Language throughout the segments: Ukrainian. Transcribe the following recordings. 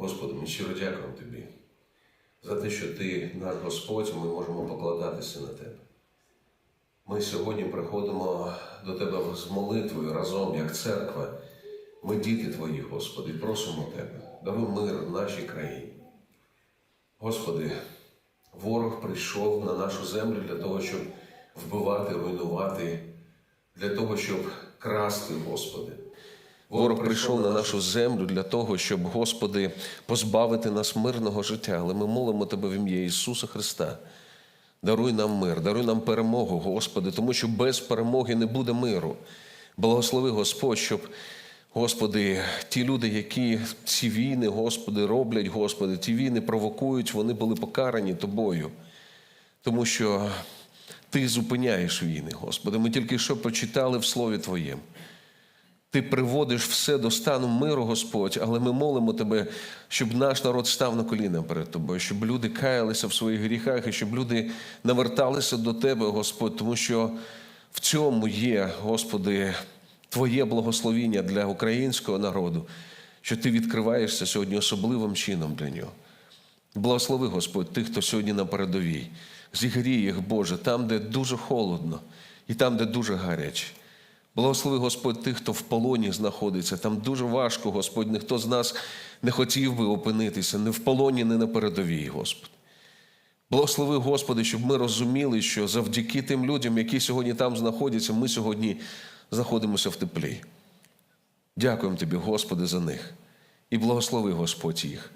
Господи, ми щиро дякуємо Тобі за те, що Ти наш Господь, ми можемо покладатися на Тебе. Ми сьогодні приходимо до Тебе з молитвою разом, як церква. Ми діти Твої, Господи, просимо Тебе, даруй мир в нашій країні. Господи, ворог прийшов на нашу землю для того, щоб вбивати, руйнувати, для того, щоб красти, Господи. Ворог прийшов на нашу землю для того, щоб, Господи, позбавити нас мирного життя. Але ми молимо Тебе в ім'я Ісуса Христа. Даруй нам мир, даруй нам перемогу, Господи, тому що без перемоги не буде миру. Благослови Господь, щоб, Господи, ті люди, які ці війни, Господи, роблять, Господи, ті війни провокують, вони були покарані Тобою. Тому що Ти зупиняєш війни, Господи. Ми тільки що прочитали в Слові Твоєму. Ти приводиш все до стану миру, Господь, але ми молимо Тебе, щоб наш народ став на коліна перед Тобою, щоб люди каялися в своїх гріхах і щоб люди наверталися до Тебе, Господь, тому що в цьому є, Господи, Твоє благословіння для українського народу, що Ти відкриваєшся сьогодні особливим чином для нього. Благослови, Господь, тих, хто сьогодні на передовій. Зігрій їх, Боже, там, де дуже холодно, і там, де дуже гаряче. Благослови, Господь, тих, хто в полоні знаходиться. Там дуже важко, Господь. Ніхто з нас не хотів би опинитися не в полоні, не на передовій, Господь. Благослови, Господи, щоб ми розуміли, що завдяки тим людям, які сьогодні там знаходяться, ми сьогодні знаходимося в теплі. Дякуємо Тобі, Господи, за них. І благослови, Господь, їх.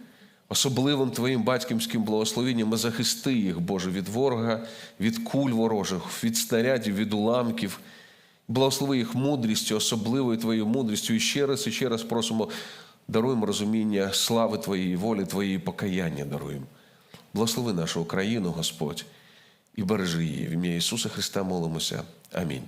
Особливим Твоїм батьківським благословенням захисти їх, Боже, від ворога, від куль ворожих, від снарядів, від уламків. Благослови їх мудрістю, особливою Твоєю мудрістю. І ще раз, і ще раз просимо, даруємо розуміння слави Твоєї, волі Твоєї, покаяння даруємо. Благослови нашу Україну, Господь, і бережи її. В ім'я Ісуса Христа молимося. Амінь.